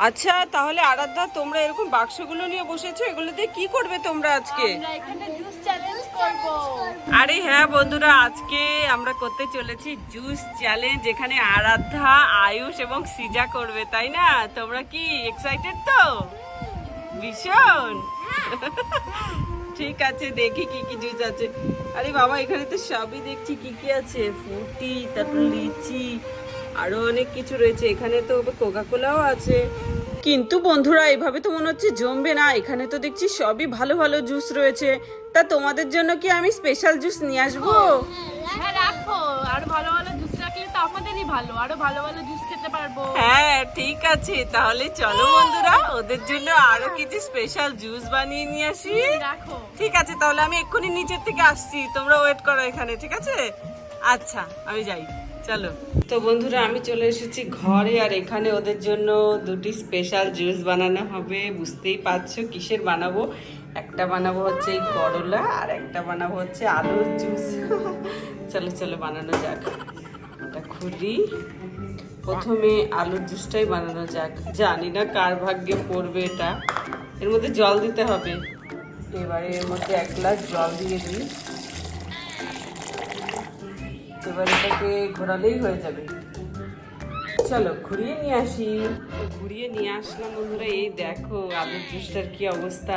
আচ্ছা তাহলে আরাধ্যা তোমরা এরকম বাক্সগুলো নিয়ে বসেছো এগুলো দিয়ে কি করবে তোমরা আজকে? আরে হ্যাঁ বন্ধুরা আজকে আমরা করতে চলেছি জুস চ্যালেঞ্জ এখানে আরাধ্যা আয়ুষ এবং সিজা করবে তাই না? তোমরা কি এক্সাইটেড তো? ভীষণ। ঠিক আছে দেখি কি কি জুস আছে। আরে বাবা এখানে তো সবই দেখছি কি কি আছে? ফুটি তারপর লিচি আরও অনেক কিছু রয়েছে। এখানে তো কোকা কোলাও আছে। কিন্তু বন্ধুরা এভাবে তো মনে হচ্ছে জমবে না। এখানে তো দেখছি সবই ভালো ভালো জুস রয়েছে। তা তোমাদের জন্য কি আমি স্পেশাল জুস নিয়ে আসব? হ্যাঁ রাখো। আরও ভালো ভালো জুস রাখলে তো আমাদেরই ভালো। আরও ভালো ভালো জুস খেতে পারব। হ্যাঁ ঠিক আছে। তাহলে চলো বন্ধুরা ওদের জন্য আরও কিছু স্পেশাল জুস বানিয়ে নিয়ে আসি। রাখো। ঠিক আছে তাহলে আমি এক্ষুনি নিচের থেকে আসছি। তোমরা ওয়েট করো এখানে ঠিক আছে? আচ্ছা আমি যাই। চলো। তো বন্ধুরা, আমি চলে এসেছি ঘরে, আর এখানে ওদের জন্য দুটি স্পেশাল জুস বানানো হবে। বুঝতেই পারছ কিসের বানাবো? একটা বানাবো হচ্ছে এই করলা, আর একটা বানাবো হচ্ছে আলুর জুস চলো চলো, বানানো যাক। এটা খুলি। প্রথমে আলুর জুসটাই বানানো যাক। জানি না কার ভাগ্যে পড়বে এটা। এর মধ্যে জল দিতে হবে। এবারে এর মধ্যে এক গ্লাস জল দিয়ে দিই। এবার এটাকে ঘোরালেই হয়ে যাবে। চলো, ঘুরিয়ে নিয়ে আসি। ঘুরিয়ে নিয়ে আসলাম বন্ধুরা, এই দেখো আলুর জুসটার কি অবস্থা।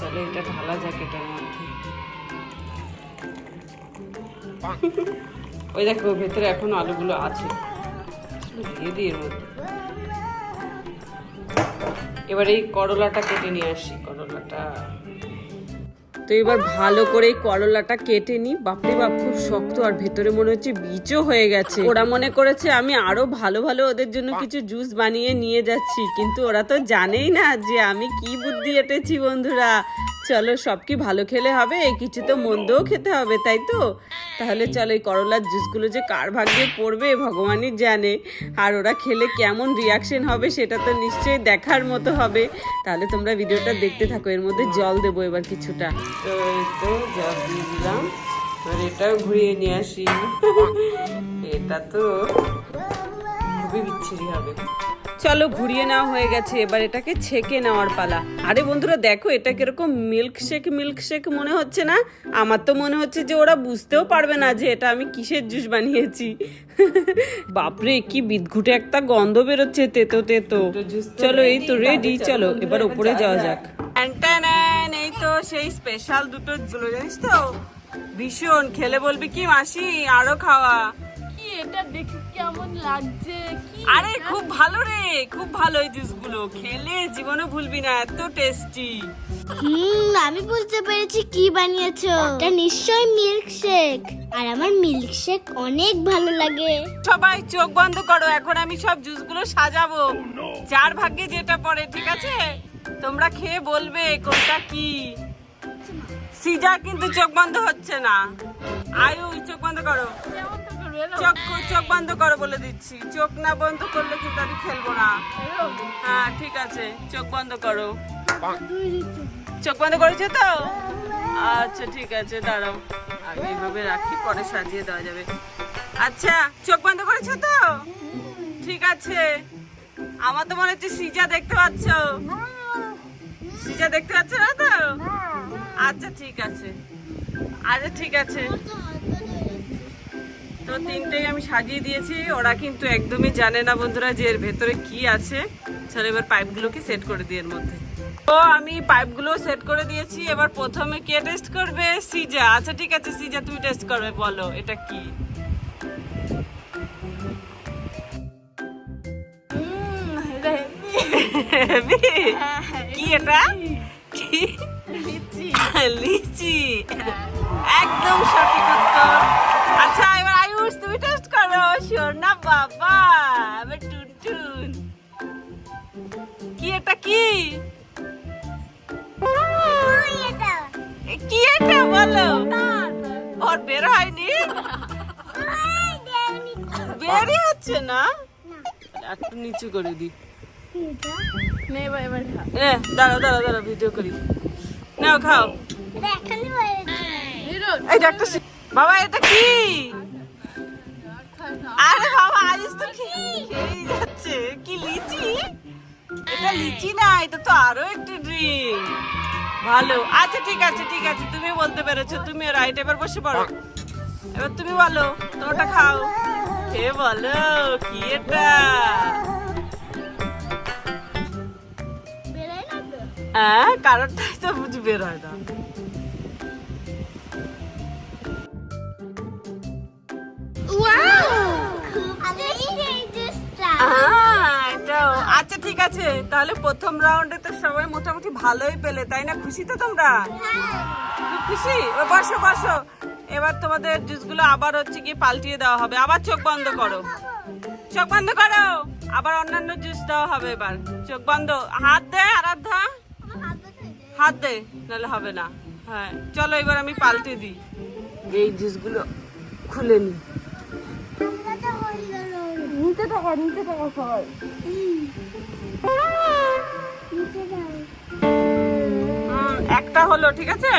চলো, এটা ঢালা যাক এটার মধ্যে। ওই দেখো, ভেতরে এখনও আলুগুলো আছে। দিয়ে দিই মধ্যে। এবার এই করলাটা কেটে নিয়ে আসি, করলাটা। তো এবার ভালো করে করলাটা কেটে নি। বাপরে বাপ, খুব শক্ত আর ভেতরে মনে হচ্ছে বীজও হয়ে গেছে। ওরা মনে করেছে আমি আরও ভালো ভালো ওদের জন্য কিছু জুস বানিয়ে নিয়ে যাচ্ছি, কিন্তু ওরা তো জানেই না যে আমি কি বুদ্ধি এটেছি বন্ধুরা। চলো, সব কি ভালো খেলে হবে? কিছু তো মন্দও খেতে হবে, তাই তো? তাহলে চলো, এই করলার জুসগুলো যে কার ভাগ্যে পড়বে, ভগবানই জানে। আর ওরা খেলে কেমন রিয়াকশন হবে, সেটা তো নিশ্চয়ই দেখার মতো হবে। তাহলে তোমরা ভিডিওটা দেখতে থাকো, এর মধ্যে জল দেবো এবার কিছুটা। তো জল আর এটাও ঘুরিয়ে নিয়ে আসি। এটা তো খুবই বিচ্ছিরি হবে। চলো ঘুরিয়ে নেওয়া হয়ে গেছে এবার এটাকে ছেঁকে নেওয়ার পালা। আরে বন্ধুরা দেখো এটা কীরকম মিল্ক শেক মিল্ক শেক মনে হচ্ছে না? আমার তো মনে হচ্ছে যে ওরা বুঝতেও পারবে না যে এটা আমি কিসের জুস বানিয়েছি। বাপরে কি বিদঘুটে একটা গন্ধ বেরোচ্ছে তেতো তেতো। চলো এই তো রেডি চলো এবার উপরে যাওয়া যাক। এই তো সেই স্পেশাল দুটো জানিস তো? ভীষণ খেলে বলবি কি মাসি? আরও খাওয়া। এটা দেখে কেমন লাগছে? আরে খুব ভালো রে খুব ভালো এই জুসগুলো খেলে জীবনে ভুলবি না এত টেস্টি হুম আমি বুঝতে পেরেছি কি বানিয়েছো। এটা নিশ্চয়ই মিল্ক শেক আর আমার মিল্ক শেক অনেক ভালো লাগে। সবাই চোখ বন্ধ করো এখন আমি সব জুসগুলো সাজাবো। যার ভাগ্যে যেটা পড়ে ঠিক আছে? তোমরা খেয়ে বলবে কোনটা কি। সিজা কিন্তু চোখ বন্ধ হচ্ছে না। আয়ু চোখ বন্ধ করো। চোখ চোখ বন্ধ করো বলে দিচ্ছি। চোখ না বন্ধ করলে কিন্তু আমি খেলব না। হ্যাঁ ঠিক আছে। চোখ বন্ধ করো। চোখ বন্ধ করেছ তো? আচ্ছা ঠিক আছে দাঁড়াও। আগে এইভাবে রাখি পরে সাজিয়ে দেওয়া যাবে। আচ্ছা চোখ বন্ধ করেছ তো? ঠিক আছে। আমার তো মনে হচ্ছে সিজা দেখতে পাচ্ছ। সিজা দেখতে পাচ্ছ না তো? আচ্ছা ঠিক আছে। আচ্ছা ঠিক আছে। তো তিনটেই আমি সাজিয়ে দিয়েছি। ওরা কিন্তু একদমই জানে না বন্ধুরা যে এর ভেতরে কি আছে। চলো এবার পাইপগুলোকে সেট করে দিই এর মধ্যে। তো আমি পাইপগুলো সেট করে দিয়েছি। এবার প্রথমে কে টেস্ট করবে? সিজা। আচ্ছা ঠিক আছে সিজা তুমি টেস্ট করবে বলো এটা কি? এটা heavy। হ্যাঁ, হ্যাঁ, কি? এটা কি লিচি। লিচি বলো? ওর বের হয়নি? বেরই হচ্ছে না? একটু নিচু করে দি দাঁড়াও দাঁড়াও দাঁড়াও ভিডিও করি। নাও খাও। বাবা এটা কি? আরে বাবা আইস তো খেয়েই যাচ্ছে। কি লিচি? এটা লিচি না এটা তো আরও একটা ড্রিঙ্ক ভালো। আচ্ছা ঠিক আছে ঠিক আছে। তুমি বলতে পেরেছ তুমি রাইট এবার বসে পড়ো। এবার তুমি বলো তোমারটা খাও। কে বলো কি এটা? হ্যাঁ কারণটাই তো বুঝ বের হয় না। আচ্ছা ঠিক আছে, তাহলে প্রথম রাউন্ডে তো সবাই মোটামুটি ভালোই পেলে, তাই না? খুশি তো তোমরা? খুশি? ও, বসো বসো। এবার তোমাদের জুসগুলো আবার হচ্ছে কি পাল্টিয়ে দেওয়া হবে। আবার চোখ বন্ধ করো। চোখ বন্ধ করো। আবার অন্যান্য জুস দেওয়া হবে এবার। চোখ বন্ধ। হাত দে, আরাধ্যা। হাত দে, নাহলে হবে না। হ্যাঁ চলো এবার আমি পাল্টে দিই। এই জুসগুলো খুলে নি। নিতে নিতে সবাই। একটা হলো, ঠিক আছে?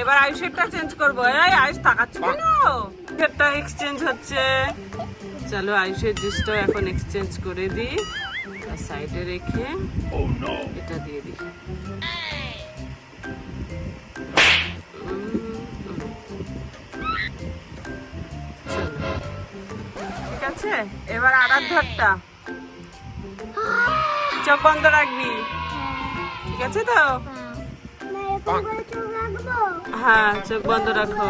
এবার আয়ুষেরটা চেঞ্জ করব। এই আয়ুষ তাকাচ্ছ কেন? এটা এক্সচেঞ্জ হচ্ছে। চলো আয়ুষের জুসটাও এখন এক্সচেঞ্জ করে দিই। সাইডে রেখে এটা দিয়ে দিই। ঠিক আছে? এবার আরাধ্যারটা। চোখ বন্ধ রাখবি। ঠিক আছে তো? হ্যাঁ চোখ বন্ধ রাখো।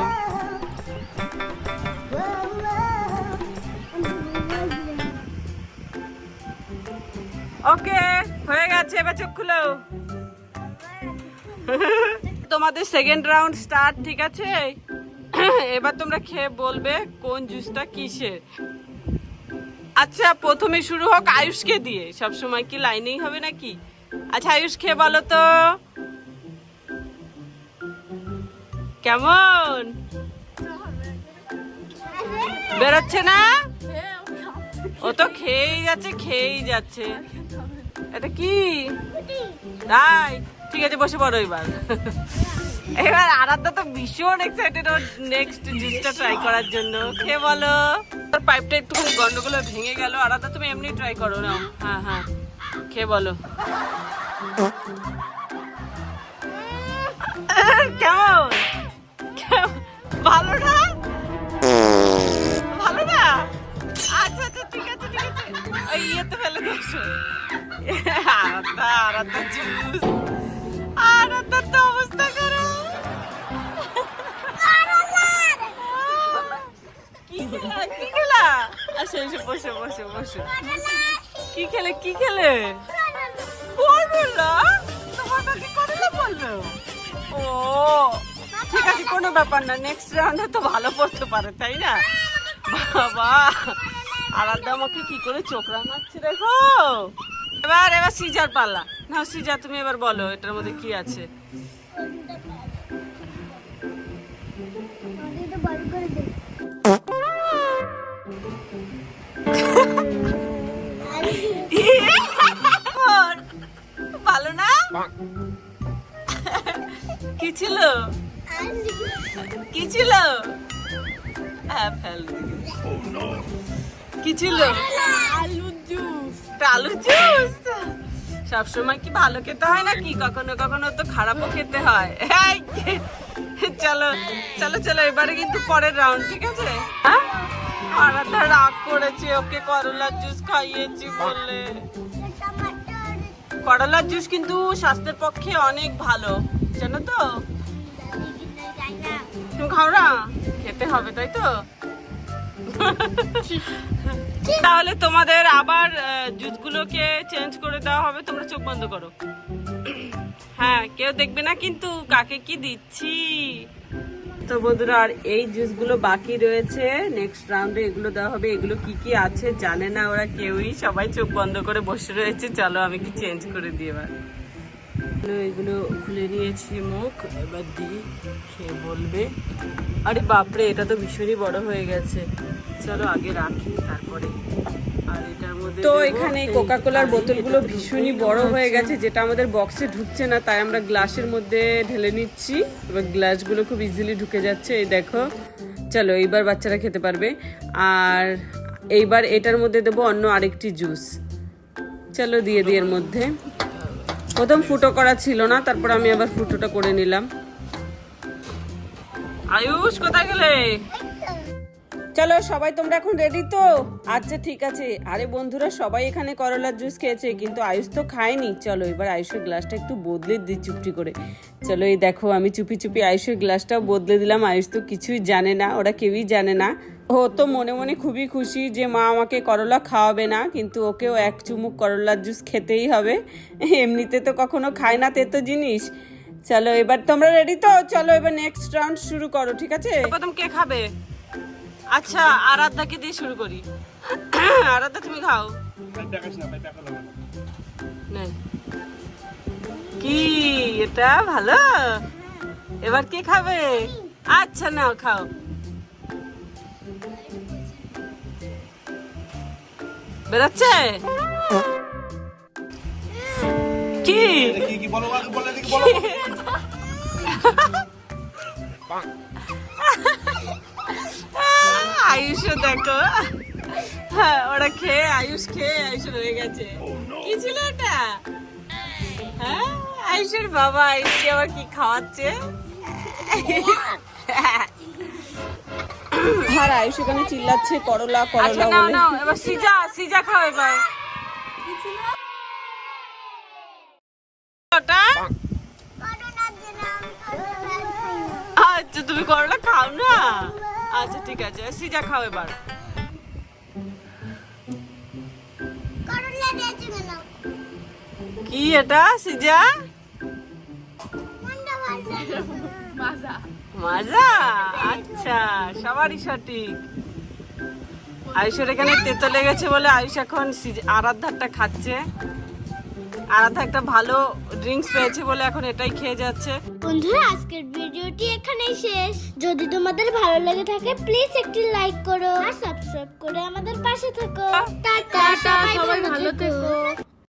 ওকে, হয়ে গেছে, এবার চোখ খুলো। তোমাদের সেকেন্ড রাউন্ড স্টার্ট ঠিক আছে? এবার তোমরা খেয়ে বলবে কোন জুসটা কিসের। আচ্ছা প্রথমে শুরু হোক আয়ুষকে দিয়ে। সব সময় কি লাইনেই হবে নাকি? আচ্ছা আয়ুষ খেয়ে বলো তো। কেমন? বেরোচ্ছে না? ও তো খেয়েই যাচ্ছে খেয়েই যাচ্ছে। এটা কি? তাই ঠিক আছে বসে পড়ো এবার। এবার আরাধ্যা তো ভীষণ এক্সাইটেড ওর নেক্সট জুসটা ট্রাই করার জন্য। খেয়ে বলো? তোর পাইপটা একটুখানি গন্ডগোল ভেঙে গেল। আরাধ্যা তুমি এমনি ট্রাই করো না হ্যাঁ হ্যাঁ। খেয়ে বলো? কেমন? ভালো না? ভালো না? আচ্ছা আচ্ছা ঠিক আছে ঠিক আছে। ওই ইয়েতে ফেলে দিয়েছ আরাধ্যা আরাধ্যা জুস আরাধ্যার তো অবস্থা কি খেলা? কি এসে বসে বসে বসে। কি খেলে কি খেলে? ও ঠিক আছে কোনো ব্যাপার না। নেক্সট রাউন্ডে তো ভালো পড়তে পারে তাই না? বাবা আলাদা আমাকে কি করে চোখ রাঙাচ্ছে দেখো? এবার এবার সিজার পাল্লা। না সিজা তুমি এবার বলো এটার মধ্যে কি আছে? ওর, ভালো না? কি ছিল? কি ছিল? হ্যাঁ, কি ছিল? আলুর জুস। আলুর জুস সবসময় কি ভালো খেতে হয় নাকি? কখনো কখনো তো খারাপও খেতে হয়। চলো চলো চলো এবারে কিন্তু পরের রাউন্ড ঠিক আছে? হ্যাঁ? আরাধ্যা রাগ করেছে, ওকে করলার জুস খাইয়েছি বললে করলার জুস কিন্তু স্বাস্থ্যের পক্ষে অনেক ভালো, জানো তো? তুমি খাও না? খেতে হবে, তাই তো? তাহলে তোমাদের আবার জুসগুলোকে চেঞ্জ করে দেওয়া হবে, তোমরা চোখ বন্ধ করো। হ্যাঁ কেউ দেখবে না কিন্তু কাকে কি দিচ্ছি? তো বন্ধুরা, আর এই জুসগুলো বাকি রয়েছে। নেক্সট রাউন্ডে এগুলো দেওয়া হবে। এগুলো কি কি আছে জানে না ওরা কেউই। সবাই চোখ বন্ধ করে বসে রয়েছে। চলো আমি কি চেঞ্জ করে দিই এবার। এগুলো খুলে নিয়েছি মুখ। এবার দিই খেয়ে বলবে। আরে বাপরে, এটা তো ভীষণই বড় হয়ে গেছে। চলো আগে রাখি, তারপরে তো এখানে কোকা কোলার বোতলগুলো ভীষণই বড় হয়ে গেছে, যেটা আমাদের বক্সে ঢুকছে না, তাই আমরা গ্লাসের মধ্যে ঢেলে নিচ্ছি। এবার গ্লাসগুলো খুব ইজিলি ঢুকে যাচ্ছে, এই দেখো। চলো, এইবার বাচ্চারা খেতে পারবে। আর এইবার এটার মধ্যে দেবো অন্য আরেকটি জুস চলো, দিয়ে দিয়ে এর মধ্যে। প্রথম ফুটো করা ছিল না, তারপর আমি আবার ফুটোটা করে নিলাম। আয়ুষ, কোথায় গেলে? চলো, সবাই তোমরা এখন রেডি তো? আচ্ছা ঠিক আছে। আরে বন্ধুরা, সবাই এখানে করলার জুস খেয়েছে, কিন্তু আয়ুষ তো খায়নি। চলো, এবার আয়ুষের গ্লাসটা একটু বদলে দিই চুপটি করে। চলো, এই দেখো, আমি চুপি চুপি আয়ুষের গ্লাসটাও বদলে দিলাম। আয়ুষ তো কিছুই জানে না, ওরা কেউই জানে না। ও তো মনে মনে খুবই খুশি যে মা আমাকে করলা খাওয়াবে না, কিন্তু ওকেও এক চুমুক করলার জুস খেতেই হবে। এমনিতে তো কখনো খায় না তেতো জিনিস। চলো, এবার তোমরা রেডি তো? চলো, এবার নেক্সট রাউন্ড শুরু করো, ঠিক আছে? প্রথম কে খাবে? আচ্ছা আরাধ্যাকে দিয়ে শুরু করি। আরাধ্যা, তুমি খাও। কি, এটা ভালো? এবার কে খাবে? আচ্ছা নাও, খাও। বেরোচ্ছে? কি? কি বলো, বলে দেখি বলো। দেখো। হ্যাঁ ওরা খেয়ে আয়ুষ খেয়ে আয়ুষ রয়ে গেছে। কি ছিল এটা হ্যাঁ আয়ুষের বাবা আয়ুষকে আবার কি খাওয়াচ্ছে? আর আয়ুষ এখানে চিল্লাচ্ছে করলা করলা বলে। এবার সিজা সিজা খাও এবার। ওটা? আচ্ছা তুমি করলা খাও না? আচ্ছা ঠিক আছে। সিজা খাও এবার। কি এটা সিজা? মাজা। মাজা? আচ্ছা সবারই সঠিক। আয়ুষের এখানে তেতো লেগেছে বলে আয়ুষ এখন সিজ- আরাধ্যারটা খাচ্ছে। আরাধ্যা একটা ভালো ড্রিঙ্কস পেয়েছে বলে এখন এটাই খেয়ে যাচ্ছে। বন্ধুরা আজকের ভিডিওটি এখানেই শেষ। যদি তোমাদের ভালো লেগে থাকে প্লিজ একটি লাইক করো আর সাবস্ক্রাইব করে আমাদের পাশে থেকো। টাটা টাটা, সবাই ভালো থেকো।